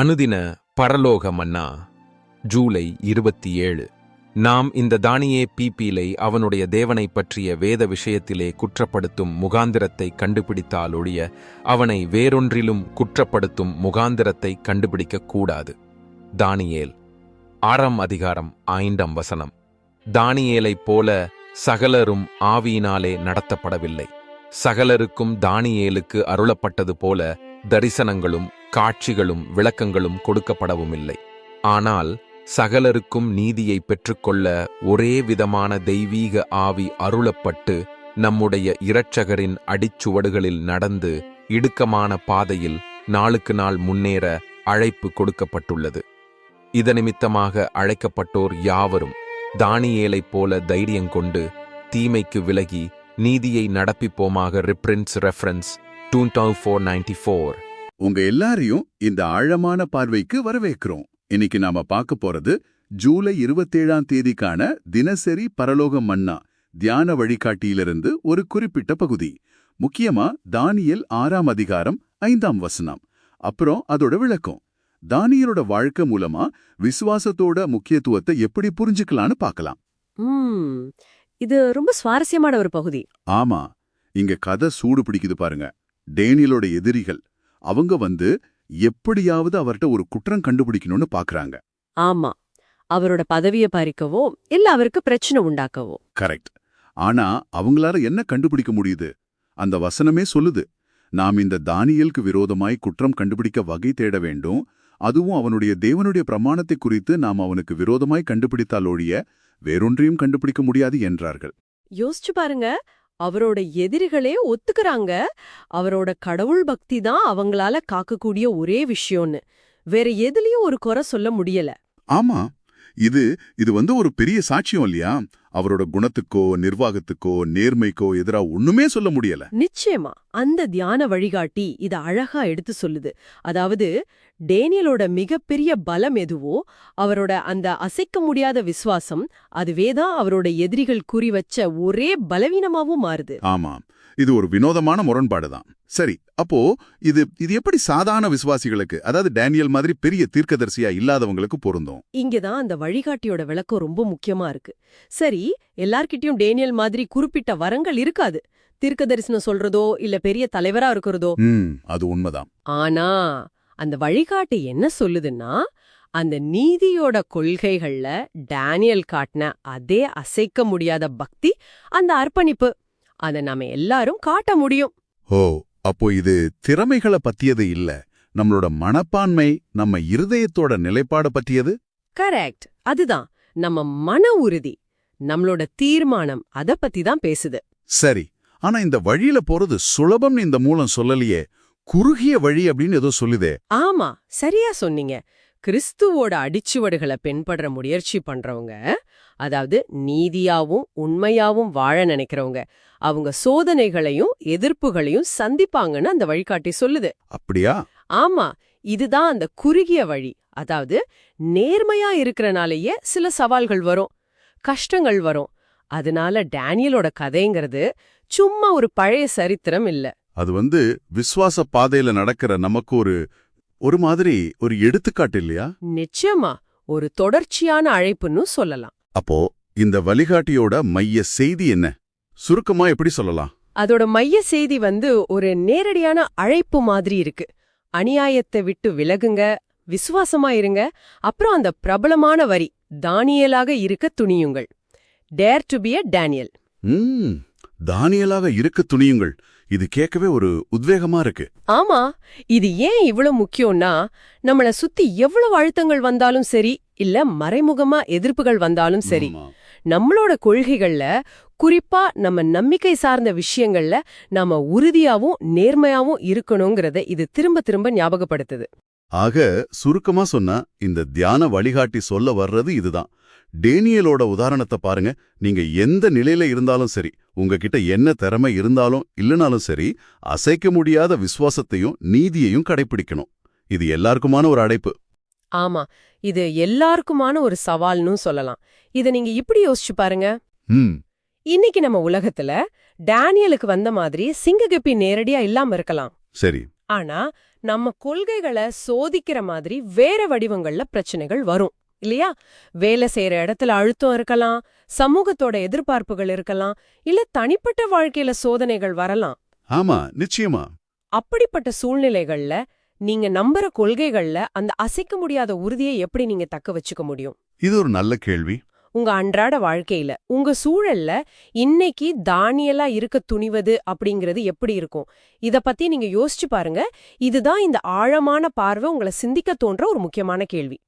அனுதின பரலோக மன்னா ஜூலை இருபத்தி ஏழு. நாம் இந்த தானியே பீப்பீலை அவனுடைய தேவனைப் பற்றிய வேத விஷயத்திலே குற்றப்படுத்தும் முகாந்திரத்தை கண்டுபிடித்தால் ஒழிய அவனை வேறொன்றிலும் குற்றப்படுத்தும் முகாந்திரத்தை கண்டுபிடிக்கக் கூடாது. தானியேல் ஆறாம் அதிகாரம் ஐந்தாம் வசனம். தானியேலைப் போல சகலரும் ஆவியினாலே நடத்தப்படவில்லை. சகலருக்கும் தானியேலுக்கு அருளப்பட்டது போல தரிசனங்களும் காட்சிகளும் விளக்கங்களும் கொடுக்கப்படவும் இல்லை ஆனால் சகலருக்கும் நீதியை பெற்றுக்கொள்ள ஒரே விதமான தெய்வீக ஆவி அருளப்பட்டு நம்முடைய இரட்சகரின் அடிச்சுவடுகளில் நடந்து இடுக்கமான பாதையில் நாளுக்கு நாள் முன்னேற அழைப்பு கொடுக்கப்பட்டுள்ளது. இதனிமித்தமாக அழைக்கப்பட்டோர் யாவரும் தானியேலைப் போல தைரியங்கொண்டு தீமைக்கு விலகி நீதியை நடப்பிப்போமாக ரிப்ரின்ஸ் reference two four ninety four உங்க எல்லாரையும் இந்த ஆழமான பார்வைக்கு வரவேற்கிறோம். இன்னைக்கு நாம பார்க்க போறது ஜூலை இருபத்தேழாம் தேதிக்கான தினசரி பரலோக மன்னா தியான வழிகாட்டியிலிருந்து ஒரு குறிப்பிட்ட பகுதி. முக்கியமா தானியல் ஆறாம் அதிகாரம் ஐந்தாம் வசனம். அப்புறம் அதோட விளக்கம். தானியலோட வாழ்க்கை மூலமா விசுவாசத்தோட முக்கியத்துவத்தை எப்படி புரிஞ்சுக்கலான்னு பார்க்கலாம். ம் இது ரொம்ப சுவாரஸ்யமான ஒரு பகுதி. ஆமா இங்க கதை சூடு பிடிக்குது பாருங்க. டேனியலோட எதிரிகள் அவங்க வந்து எப்படியாவது அவர்ட்ட ஒரு குற்றம் கண்டுபிடிக்கணும்னு பாக்குறாங்க. ஆமா. அவரோட பதவியை பறிக்கவோ இல்ல அவருக்கு பிரச்சனை உண்டாக்கவோ. கரெக்ட். ஆனா அவங்களால என்ன கண்டுபிடிக்க முடியுது? அந்த வசனமே சொல்லுது. நாம் இந்த தானியலுக்கு விரோதமாய் குற்றம் கண்டுபிடிக்க வகை தேட வேண்டும். அதுவும் அவனுடைய தேவனுடைய பிரமாணத்தை குறித்து நாம் அவனுக்கு விரோதமாய் கண்டுபிடித்தால் ஒழிய வேறொன்றையும் கண்டுபிடிக்க முடியாது என்றார்கள். யோசிச்சு பாருங்க. அவரோட எதிரிகளே ஒத்துக்கறாங்க. அவரோட கடவுள் பக்தி தான் அவங்களால காக்கக்கூடிய ஒரே விஷயம்னு. வேற எதுலயும் ஒரு குறை சொல்ல முடியல. ஆமா. இது இது வந்து ஒரு பெரிய சாட்சியம் இல்லையா? அவரோட குணத்துக்கோ நிர்வாகத்துக்கோ நேர்மைக்கோ எதிரா ஒண்ணுமே சொல்ல முடியல. நிச்சயமா. அந்த தியான வழிகாட்டி இத அழகா எடுத்து சொல்லுது. அதாவது டேனியலோட மிகப்பெரிய பலம் எதுவோ அவரோட அந்த அசைக்க முடியாத விசுவாசம் அதுவேதான் அவரோட எதிரிகள் குறி வச்ச ஒரே பலவீனமாவும் மாறுது. ஆமா இது ஒரு வினோதமான முரண்பாடு தான். சரி அப்போ இது இது எப்படி சாதாரண விசுவாசிகளுக்கு அதாவது டேனியல் மாதிரி பெரிய தீர்க்கதரிசியா இல்லாதவங்களுக்கு பொருந்தும்? இங்கதான் அந்த வழிகாட்டியோட விளக்கம் ரொம்ப முக்கியமா இருக்கு. சரி எல்லார்கிட்டயும் டேனியல் மாதிரி குறிப்பிட்ட வரங்கள் இருக்காது. தீர்க்க தரிசனம் சொல்றதோ இல்ல பெரிய தலைவரா இருக்கிறதோ. அது உண்மைதான். ஆனா அந்த வழிகாட்டி என்ன சொல்லுதுன்னா அந்த நீதியோட கொள்கைகள்ல டேனியல் காட்டின அதே அசைக்க முடியாத பக்தி அந்த அர்ப்பணிப்பு. அத நாம எல்லாரும் காட்ட முடியும். ஓ அப்போ இது திறமைகளை பத்தியது இல்ல. நம்மளோட மனப்பான்மை நம்ம இருதயத்தோட நிலைப்பாட பத்தியது? கரெக்ட். அதுதான். நம்ம மன உறுதி. நம்மளோட தீர்மானம் அத பத்தி தான் பேசுது. சரி. ஆனா இந்த வழியில போறது சுலபம்னு இந்த மூலம் சொல்லலையே. குறுகிய வழி அப்படின்னு ஏதோ சொல்லுதே. ஆமா. சரியா சொன்னீங்க. கிறிஸ்துவோட அடிச்சுவடுகளை பின்பற்ற முயற்சி பண்றவங்க அதாவது நீதியாவும் உண்மையாவும் வாழ நினைக்கிறவங்க. அவங்க சோதனைகளையும் எதிர்ப்புகளையும் சந்திப்பாங்கன்னு அந்த வழிகாட்டி சொல்லுது. அப்படியா? ஆமா. இதுதான் அந்த குறுகிய வழி. அதாவது நேர்மையா இருக்கறனாலேயே சில சவால்கள் வரும். கஷ்டங்கள் வரும். அதனால டேனியலோட கதைங்கிறது சும்மா ஒரு பழைய சரித்திரம் இல்ல. அது வந்து விசுவாச பாதையில நடக்கிற நமக்கு ஒரு ஒரு மாதிரி ஒரு எடுத்துக்காட்டு இல்லையா? நிச்சயமா. ஒரு தொடர்ச்சியான அழைப்புன்னு சொல்லலாம். அப்போ இந்த வழிகாட்டியோட மைய செய்தி என்ன? சுருக்கமா எப்படி சொல்லலாம்? அதோட மைய செய்தி வந்து ஒரு நேரடியான அழைப்பு மாதிரி இருக்கு. அநியாயத்தை விட்டு விலகுங்க விசுவாசமா இருங்க அப்புறம் அந்த பிரபலமான வரி தானியலாக இருக்க துணியுங்கள். Dare to be a Daniel தானியலாக இருக்க துணியுங்கள். இது கேட்கவே ஒரு உத்வேகமா இருக்கு. ஆமா இது ஏன் இவ்வளவு முக்கியம்னா நம்மள சுத்தி எவ்வளவு அழுத்தங்கள் வந்தாலும் சரி இல்ல மறைமுகமா எதிர்ப்புகள் வந்தாலும் சரி. நம்மளோட கொள்கைகள்ல குறிப்பா நம்ம நம்பிக்கை சார்ந்த விஷயங்கள்ல நாம உறுதியாவும் நேர்மையாவும் இருக்கணுங்கிறத இது திரும்ப திரும்ப ஞாபகப்படுத்துது. ஆக சுருக்கமா சொன்னா இந்த தியான வழிகாட்டி சொல்ல வர்றது இதுதான். டேனியலோட உதாரணத்தை பாருங்க. நீங்க எந்த நிலையில இருந்தாலும் சரி உங்ககிட்ட என்ன திறமை இருந்தாலும் இல்லனாலும் சரி அசைக்க முடியாத விசுவாசத்தையும் நீதியையும் கடைபிடிக்கணும் இது எல்லாருக்குமான ஒரு அழைப்பு ஆமா இது எல்லாருக்குமான ஒரு சவால்னு சொல்லலாம். இத நீங்க இப்படி யோசிச்சு பாருங்க. இன்னைக்கு நம்ம உலகத்துல டேனியலுக்கு வந்த மாதிரி சிங்ககப்பி நேரடியா இல்லாம இருக்கலாம். சரி. ஆனா நம்ம கொள்கைகளை சோதிக்கிற மாதிரி வேற வடிவங்கள்ல பிரச்சனைகள் வரும். இல்லையா? வேலை செய்யற இடத்துல அழுத்தம் இருக்கலாம் சமூகத்தோட எதிர்பார்ப்புகள் இருக்கலாம் இல்ல தனிப்பட்ட வாழ்க்கையில சோதனைகள் வரலாம். ஆமா நிச்சயமா. அப்படிப்பட்ட சூழ்நிலைகள்ல நீங்க நம்புற கொள்கைகள்ல அந்த அசைக்க முடியாத உறுதியை எப்படி நீங்க தக்க வச்சுக்க முடியும்? இது ஒரு நல்ல கேள்வி. உங்க அன்றாட வாழ்க்கையில உங்க சூழல்ல இன்னைக்கு தானியலா இருக்க துணிவது அப்படிங்கிறது எப்படி இருக்கும்? இத பத்தி நீங்க யோசிச்சு பாருங்க. இதுதான் இந்த ஆழமான பார்வை உங்களை சிந்திக்க தோன்ற ஒரு முக்கியமான கேள்வி.